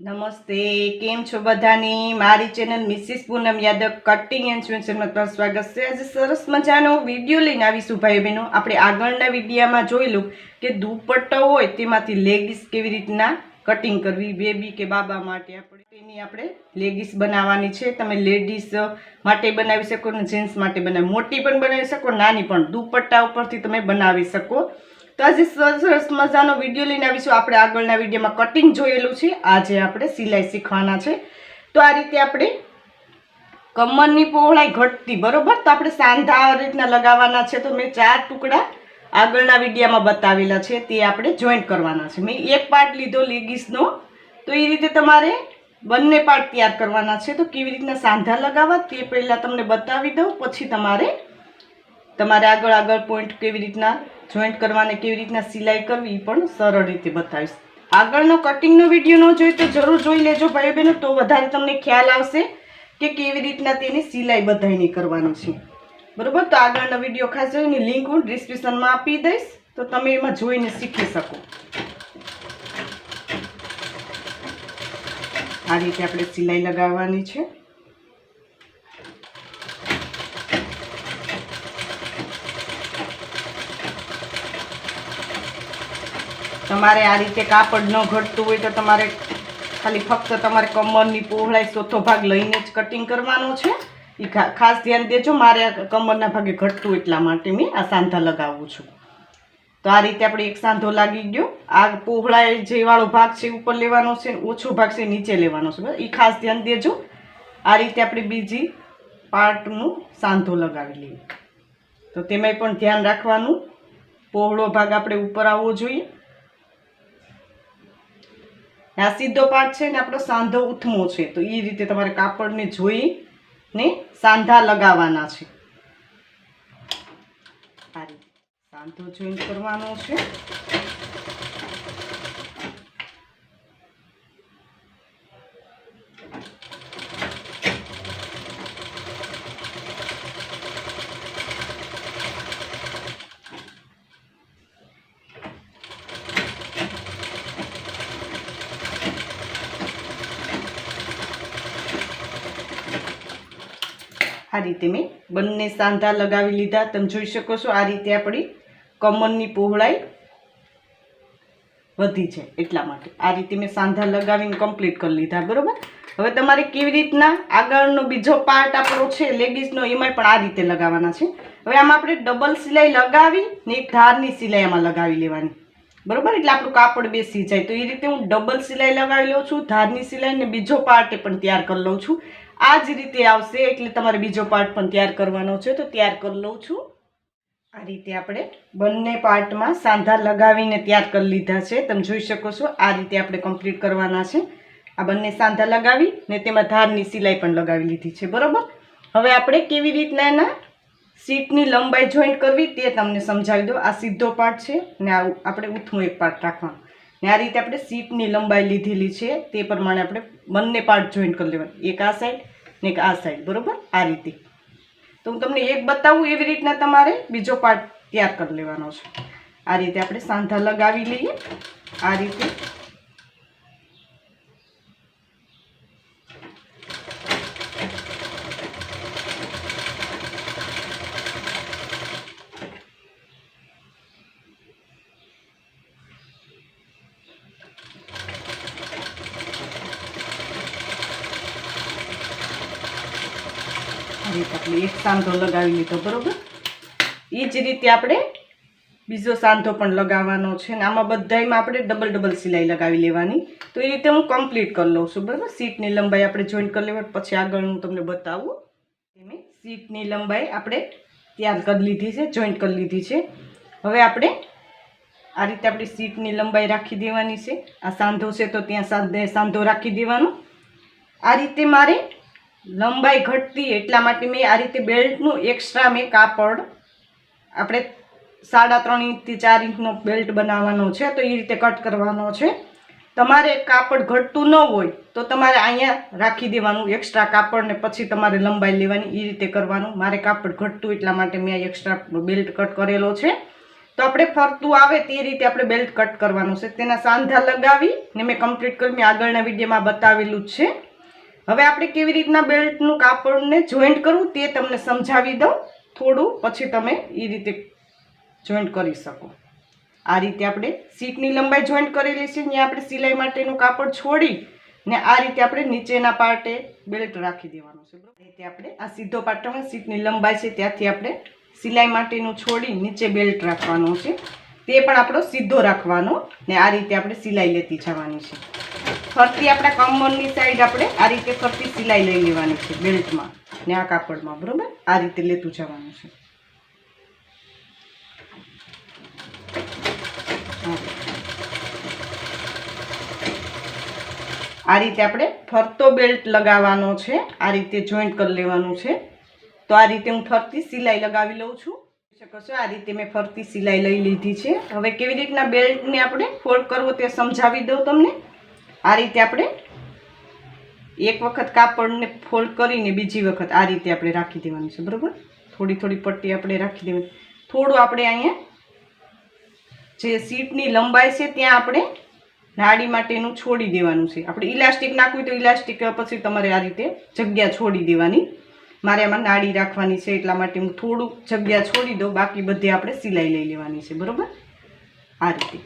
નમસ્તે, કેમ છો બધાની? મારી channel Mrs Poonam Yadav cutting and સ્વેન્સરમાં તમારું સ્વાગત છે. આજે સરસ મજાનો વીડિયો લઈને આવીશું ભાઈ બહેનો. આપણે આગળના વિડીયામાં જોયેલું કે દુપટ્ટો હોય તેમાંથી લેગીસ કેવી રીતના કટિંગ કરવી બેબી કે બાબા માટે આપણે એની આપણે લેગીસ બનાવવાની છે. તમે લેડીઝ માટે બનાવી શકો ને જેન્ટ્સ માટે બનાવી, મોટી પણ બનાવી શકો, નાની પણ. દુપટ્ટા ઉપરથી તમે બનાવી શકો. તો આજે સરસ મજાનો વીડિયો લઈને આવીશું. આપણે આગળના વિડીયોમાં કટિંગ જોયેલું છે. આજે આપણે સિલાઈ શીખવાના છે. તો આ રીતે આપણે કમરની પહોળાઈ ઘટતી, બરોબર? તો આપણે સાંધા આ રીતના લગાવવાના છે. તો મેં ચાર ટુકડા આગળના વિડીયામાં બતાવેલા છે, તે આપણે જોઈન્ટ કરવાના છે. મેં એક પાર્ટ લીધો લેગીસનો. તો એ રીતે તમારે બંને પાર્ટ તૈયાર કરવાના છે. તો કેવી રીતના સાંધા લગાવવા તે પહેલાં તમને બતાવી દઉં. પછી તમારે તમારે આગળ આગળ પોઈન્ટ કેવી રીતના જોઈન્ટ કરવાને કેવી રીતના સિલાઈ કરવી એ પણ સરળ રીતે બતાવીશ. આગળનો કટિંગનો વીડિયો ન જોઈ તો જરૂર જોઈ લેજો ભાઈ બહેનો, તો વધારે તમને ખ્યાલ આવશે કે કેવી રીતના તેની સિલાઈ બધાયની કરવાની છે. બરોબર? તો આગળનો વીડિયો ખાસ જોઈને લિંક હું ડિસ્ક્રિપ્શનમાં આપી દઈશ. તો તમે એમાં જોઈને શીખી શકો. આ રીતે આપણે સિલાઈ લગાવવાની છે. તમારે આ રીતે કાપડ ન ઘટતું હોય તો તમારે ખાલી ફક્ત તમારે કમરની પહોળાઈ ચોથો ભાગ લઈને જ કટિંગ કરવાનો છે. એ ખાસ ધ્યાન દેજો, મારે કમરના ભાગે ઘટતું એટલા માટે મેં આ સાંધા લગાવું છું. તો આ રીતે આપણે એક સાંધો લાગી ગયો. આ પોહળા જે વાળો ભાગ છે, ઉપર લેવાનો છે ઓછો ભાગ છે, નીચે લેવાનો છે. એ ખાસ ધ્યાન દેજો. આ રીતે આપણે બીજી પાર્ટનું સાંધો લગાવી લઈએ. તો તેમાંય પણ ધ્યાન રાખવાનું. પહોળો ભાગ આપણે ઉપર આવવો જોઈએ. આ સીધો પાર્ટ છે ને આપણો સાંધો ઉથમો છે. તો એ રીતે તમારે કાપડને જોઈ ને સાંધા લગાવવાના છે. સાંધો જોઈન કરવાનો છે. આ રીતે મેં બંને સાંધા લગાવી લીધા. તમે જોઈ શકો છો આ રીતે આપણી કમરની પહોળાઈ વધી છે એટલા માટે. આ રીતે મેં સાંધા લગાવીને કમ્પ્લીટ કરી લીધા, બરોબર? હવે તમારે કેવી રીતના આગળનો બીજો પાર્ટ આપણો છે લેડીઝનો એમાં પણ આ રીતે લગાવવાના છે. હવે આમાં આપણે ડબલ સિલાઈ લગાવી ને એક ધારની સિલાઈ આમાં લગાવી લેવાની. બરોબર? એટલે આપણું કાપડ બેસી જાય. તો એ રીતે હું ડબલ સિલાઈ લગાવી લઉં છું, ધારની સિલાઈ ને બીજો પાર્ટ પણ તૈયાર કરી લઉં છું. આ જ રીતે આવશે એટલે તમારે બીજો પાર્ટ પણ તૈયાર કરવાનો છે. તો તૈયાર કરી લઉં છું. આ રીતે આપણે બંને પાર્ટમાં સાંધા લગાવીને તૈયાર કરી લીધા છે. તમે જોઈ શકો છો, આ રીતે આપણે કમ્પ્લીટ કરવાના છે. આ બંને સાંધા લગાવી ને તેમાં ધારની સિલાઈ પણ લગાવી લીધી છે. બરોબર? હવે આપણે કેવી રીતના એના સીટની લંબાઈ જોઈન્ટ કરવી તે તમને સમજાવી દો આ સીધો પાર્ટ છે ને આ આપણે ઉથમો એક પાર્ટ રાખવાનો. આ રીતે આપણે સીટની લંબાઈ લીધેલી છે તે પ્રમાણે આપણે બંને પાર્ટ જોઈન્ટ કરી લેવાના. એક આ સાઈડ ને એક આ સાઈડ બરોબર? આ રીતે. તો હું તમને એક બતાવું એવી રીતના તમારે બીજો પાર્ટ તૈયાર કરી લેવાનો છે. આ રીતે આપણે સાંધા લગાવી લઈએ. આ રીતે આપણે એક સાંધો લગાવી લીધો, બરાબર? એ જ રીતે આપણે બીજો સાંધો પણ લગાવવાનો છે ને આમાં બધામાં આપણે ડબલ ડબલ સિલાઈ લગાવી લેવાની. તો એ રીતે હું કમ્પ્લીટ કરી લઉં છું, બરાબર? સીટની લંબાઈ આપણે જોઈન્ટ કરી લેવા પછી આગળ હું તમને બતાવું. મેં સીટની લંબાઈ આપણે તૈયાર કરી લીધી છે જોઈન્ટ કરી લીધી છે. હવે આપણે આ રીતે આપણી સીટની લંબાઈ રાખી દેવાની છે. આ સાંધો છે તો ત્યાં સાંધો રાખી દેવાનો. આ રીતે મારે લંબાઈ ઘટતી એટલા માટે મેં આ રીતે બેલ્ટનું એક્સ્ટ્રા મેં કાપડ, આપણે સાડા ત્રણ ઇંચથી ચાર ઇંચનો બેલ્ટ બનાવવાનો છે, તો એ રીતે કટ કરવાનો છે. તમારે કાપડ ઘટતું ન હોય, તો તમારે અહીંયા રાખી દેવાનું એક્સ્ટ્રા કાપડ ને પછી તમારે લંબાઈ લેવાની એ રીતે કરવાનું. મારે કાપડ ઘટતું એટલા માટે મેં એક્સ્ટ્રા બેલ્ટ કટ કરેલો છે. તો આપણે ફરતું આવે તે રીતે આપણે બેલ્ટ કટ કરવાનું છે. તેના સાંધા લગાવી ને મેં કમ્પ્લીટ કરી મેં આગળના વિડીયોમાં બતાવેલું જ છે. હવે આપણે કેવી રીતના બેલ્ટનું કાપડને જોઈન્ટ કરવું તે તમને સમજાવી દઉં. થોડું પછી તમે એ રીતે જોઈન્ટ કરી શકો. આ રીતે આપણે સીટની લંબાઈ જોઈન્ટ કરેલી છે ત્યાં આપણે સિલાઈ માટેનું કાપડ છોડી ને આ રીતે આપણે નીચેના પાર્ટે બેલ્ટ રાખી દેવાનું છે. બરાબર? રીતે આપણે આ સીધો પાર્ટમાં સીટની લંબાઈ છે, ત્યાંથી આપણે સિલાઈ માટેનું છોડી નીચે બેલ્ટ રાખવાનો છે. તે પણ આપણો સીધો રાખવાનો ને આ રીતે આપણે સિલાઈ લેતી જવાની છે. ફરતી આપણા કમરની સાઈડ આપણે આ રીતે ફરતી સિલાઈ લઈ લેવાની છે બેલ્ટમાં ને આ કાપડમાં, બરાબર? આ રીતે લેતું જવાનું છે. આ રીતે આપણે ફરતો બેલ્ટ લગાવવાનો છે, આ રીતે જોઈન્ટ કરી લેવાનું છે. તો આ રીતે હું ફરતી સિલાઈ લગાવી લઉં છું. શકો છો આ રીતે મેં ફરતી સિલાઈ લઈ લીધી છે. હવે કેવી રીતના બેલ્ટને આપણે ફોલ્ડ કરવો તે સમજાવી દઉં તમને. આ રીતે આપણે એક વખત કાપડને ફોલ્ડ કરીને બીજી વખત આ રીતે આપણે રાખી દેવાનું છે, બરાબર? થોડી થોડી પટ્ટી આપણે રાખી દેવાની. થોડું આપણે અહીંયા જે સીટની લંબાઈ છે, ત્યાં આપણે નાડી માટેનું છોડી દેવાનું છે. આપણે ઇલાસ્ટિક નાખવું તો ઇલાસ્ટિક, પછી તમારે આ રીતે જગ્યા છોડી દેવાની. મારે આમાં નાડી રાખવાની છે, એટલા માટે હું થોડુંક જગ્યા છોડી દઉં, બાકી બધી આપણે સિલાઈ લઈ લેવાની છે, બરાબર? આ રીતે.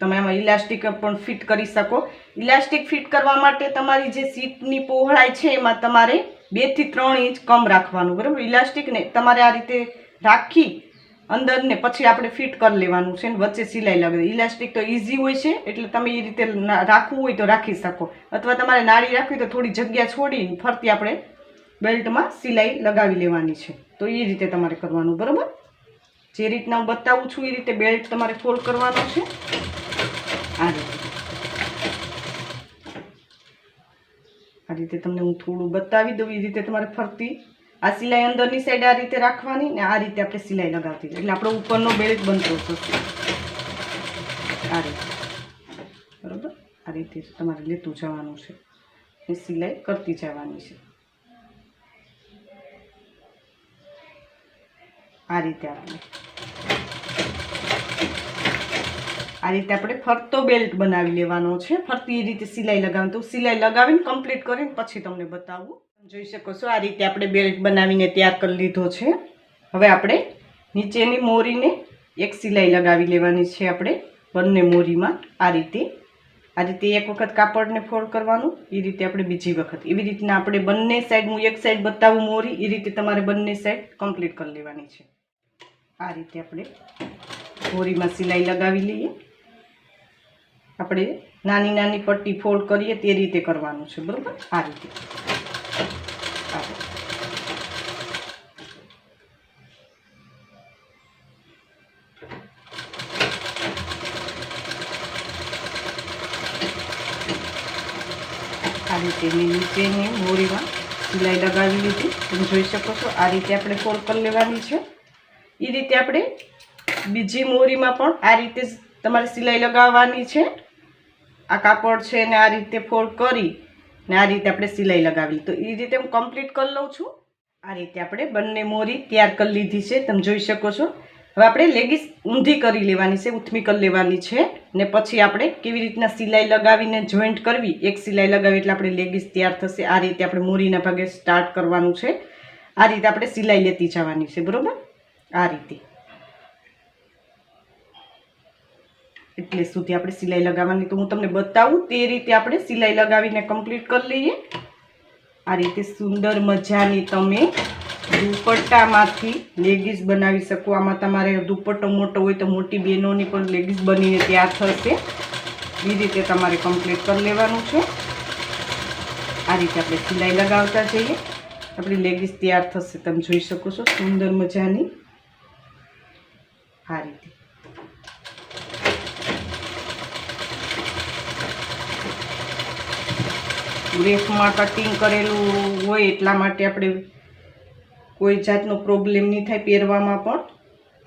તમે આમાં ઇલાસ્ટિક પણ ફિટ કરી શકો. ઇલાસ્ટિક ફિટ કરવા માટે તમારી જે સીટની પહોળાઈ છે, એમાં તમારે બેથી ત્રણ ઇંચ કમ રાખવાનું, બરાબર? ઇલાસ્ટિકને તમારે આ રીતે રાખી અંદર ને પછી આપણે ફિટ કરી લેવાનું છે ને વચ્ચે સિલાઈ લગાવી. ઇલાસ્ટિક તો ઇઝી હોય છે, એટલે તમે એ રીતે રાખવું હોય તો રાખી શકો. અથવા તમારે નાળી રાખવી તો થોડી જગ્યા છોડીને ફરતી આપણે બેલ્ટમાં સિલાઈ લગાવી લેવાની છે. તો એ રીતે તમારે કરવાનું, બરાબર? જે રીતના હું બતાવું છું એ રીતે બેલ્ટ તમારે ફોલ્ડ કરવાનો છે. આ રીતે. આ રીતે તમને હું થોડું બતાવી દઉં, એ રીતે તમારે ફરતી આ સિલાઈ અંદરની સાઈડ આ રીતે રાખવાની ને આ રીતે આપણે સિલાઈ લગાવતી. એટલે આપણો ઉપરનો બેલ્ટ બનતો થશે આ રીતે. બરાબર? આ રીતે તમારે લેતું જવાનું છે. એ સિલાઈ કરતી જવાની છે. આ રીતે આપણે. આ રીતે આપણે ફરતો બેલ્ટ બનાવી લેવાનો છે. ફરતી એ રીતે સિલાઈ લગાવવાનું. તો સિલાઈ લગાવીને કમ્પ્લીટ કરીને પછી તમને બતાવું. જોઈ શકો છો, આ રીતે આપણે બેલ્ટ બનાવીને તૈયાર કરી લીધો છે. હવે આપણે નીચેની મોરીને એક સિલાઈ લગાવી લેવાની છે આપણે, બંને મોરીમાં આ રીતે. આ રીતે એક વખત કાપડને ફોલ્ડ કરવાનું એ રીતે આપણે બીજી વખત. એવી રીતના આપણે બંને સાઈડ હું એક સાઈડ બતાવું મોરી એ રીતે તમારે બંને સાઈડ કમ્પ્લીટ કરી લેવાની છે. આ રીતે આપણે મોરીમાં સિલાઈ લગાવી લઈએ. આપણે નાની નાની પટ્ટી ફોલ્ડ કરીએ તે રીતે કરવાનું છે, બરાબર? આ રીતે. આ રીતે. મેં નીચેની મોરીમાં સિલાઈ લગાવી લીધી તમે જોઈ શકો છો આ રીતે આપણે ફોલ્ડ કરી લેવાની છે એ રીતે આપણે બીજી મોરીમાં પણ આ રીતે તમારે સિલાઈ લગાવવાની છે આ કાપડ છે એને આ રીતે ફોલ્ડ કરી ને આ રીતે આપણે સિલાઈ લગાવી તો એ રીતે હું કમ્પ્લીટ કરી લઉં છું. આ રીતે આપણે બંને મોરી તૈયાર કરી લીધી છે. તમે જોઈ શકો છો. હવે આપણે લેગીસ ઊંધી કરી લેવાની છે, ઉથમી કરી લેવાની છે. ને પછી આપણે કેવી રીતના સિલાઈ લગાવીને જોઈન્ટ કરવી? એક સિલાઈ લગાવી એટલે આપણે લેગીસ તૈયાર થશે. આ રીતે આપણે મોરીના ભાગે સ્ટાર્ટ કરવાનું છે. આ રીતે આપણે સિલાઈ લેતી જવાની છે, બરાબર? આ રીતે. એટલે સુધી આપણે સિલાઈ લગાવવાની. તો હું તમને બતાવું, તે રીતે આપણે સિલાઈ લગાવીને કમ્પ્લીટ કરી લઈએ. આ રીતે સુંદર મજાની તમે દુપટ્ટામાંથી લેગીસ બનાવી શકો. આમાં તમારે દુપટ્ટો મોટો હોય તો મોટી બહેનોની પણ લેગીઝ બનીને તૈયાર થશે. એ રીતે તમારે કમ્પ્લીટ કરી લેવાનું છે. આ રીતે આપણે સિલાઈ લગાવતા જઈએ. આપણી લેગીઝ તૈયાર થશે. તમે જોઈ શકો છો, સુંદર મજાની. આ રીતે. ગ્રેફમાં કટિંગ કરેલું હોય એટલા માટે આપણે કોઈ જાતનો પ્રોબ્લેમ નહીં થાય પહેરવામાં પણ.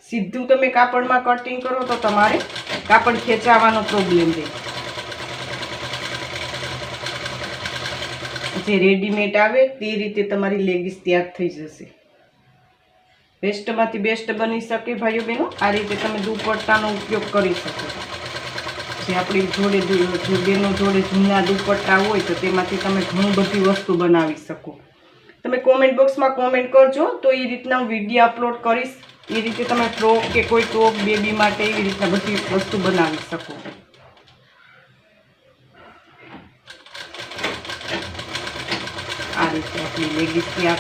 સીધું તમે કાપડમાં કટિંગ કરો તો તમારે કાપડ ખેંચાવાનો પ્રોબ્લેમ રહે. જે રેડીમેડ આવે તે રીતે તમારી લેગીસ તૈયાર થઈ જશે. બેસ્ટમાંથી બેસ્ટ બની શકે ભાઈઓ બહેનો. આ રીતે તમે દુપટ્ટાનો ઉપયોગ કરી શકો. જે આપણી જોડે બેનો જોડે જૂના દુપટ્ટા હોય તો તેમાંથી તમે ઘણું બધી વસ્તુ બનાવી શકો. તમે કોમેન્ટ બોક્સમાં કોમેન્ટ કરજો, તો એ રીતના હું વીડિયો અપલોડ કરીશ. એ રીતે તમે ફ્રોક કે કોઈ ટોપ બેબી માટે એવી રીતના બધી વસ્તુ બનાવી શકો. આ રીતે આપણી લેગીસ તૈયાર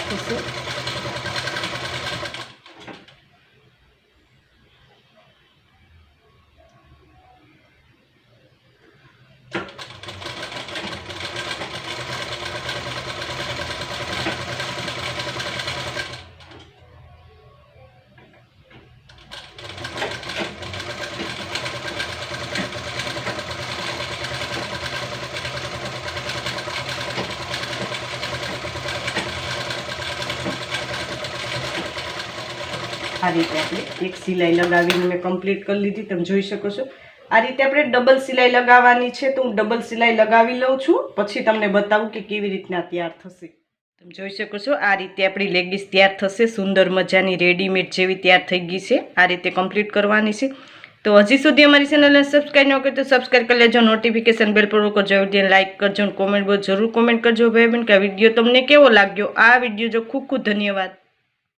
આ રીતે આપણે એક સિલાઈ લગાવીને મેં કમ્પ્લીટ કરી લીધી. તમે જોઈ શકો છો. આ રીતે આપણે ડબલ સિલાઈ લગાવવાની છે તો હું ડબલ સિલાઈ લગાવી લઉં છું. પછી તમને બતાવું કે કેવી રીતના તૈયાર થશે. તમે જોઈ શકો છો, આ રીતે આપણી લેગીસ તૈયાર થશે. સુંદર મજાની રેડીમેડ જેવી તૈયાર થઈ ગઈ છે. આ રીતે કમ્પ્લીટ કરવાની છે. તો હજી સુધી અમારી ચેનલને સબસ્ક્રાઈબ ન કરી તો સબસ્ક્રાઈબ કરી લેજો. નોટિફિકેશન બેલ પર કરજો વિડીયોને લાઇક કરજો કોમેન્ટ બહુ જરૂર કોમેન્ટ કરજો. ભાઈ બેન કે આ વીડિયો તમને કેવો લાગ્યો? આ વીડિયો જો ખૂબ ખૂબ ધન્યવાદ.